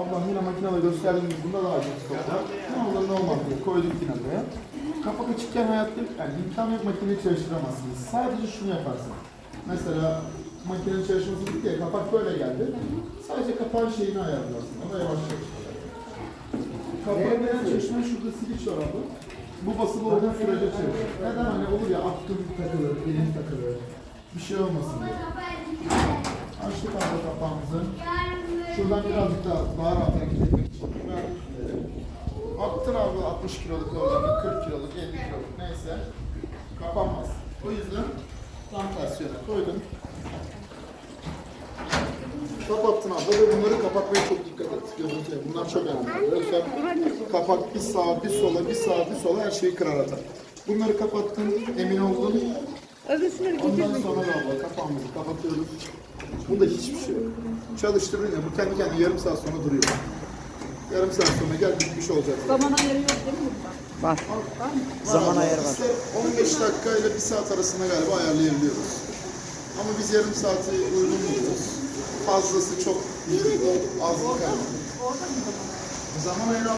Ablam yine makinede gösterdiğim gibi bunda da acil stop var. Ne olur ne olmaz diye koyduk yine buraya. Kapak açıkken hayatta yani imkan yok makineyi çalıştıramazsınız. Sadece şunu yaparsın. Mesela makinenin çalışması bitti ya kapak böyle geldi. Sadece kapağın şeyini ayarlarsın. O da yavaşça çıkacak. Kapağın çalışma şurada switch var abla. Bu basılı olduğu sürece çalışır. Neden hani olur ya aklım takılır, elim takılır. Bir şey olmasın diye. Açtık abla kapağımızı. Şuradan birazcık daha, daha rahat hareket etmek için verdim şunları. Attın abi 60 kiloluk oradan 40 kiloluk 50 kiloluk neyse kapanmaz. O yüzden tam tersiyona koydum. Kapattın abla ve bunları kapatmaya çok dikkat et. Görüntüye. Bunlar çok önemli. Yoksa kapak bir sağa bir sola bir sağa bir sola her şeyi kırar atar. Bunları kapattın emin oldun. Ondan sonra da kapağımızı kapatıyoruz. Bunda hiçbir şey yok. Çalıştırdın ya bu kendi kendine yarım saat sonra duruyor. Yarım saat sonra gel bitmiş olacak. Zaman ayarı yok değil mi burada? Var. Zaman Var, ayarı var. İşte 15 dakika ile 1 saat arasında galiba ayarlayabiliyoruz. Ama biz yarım saati uygun buluyoruz. Fazlası çok az bir kaynak. Zaman ayarı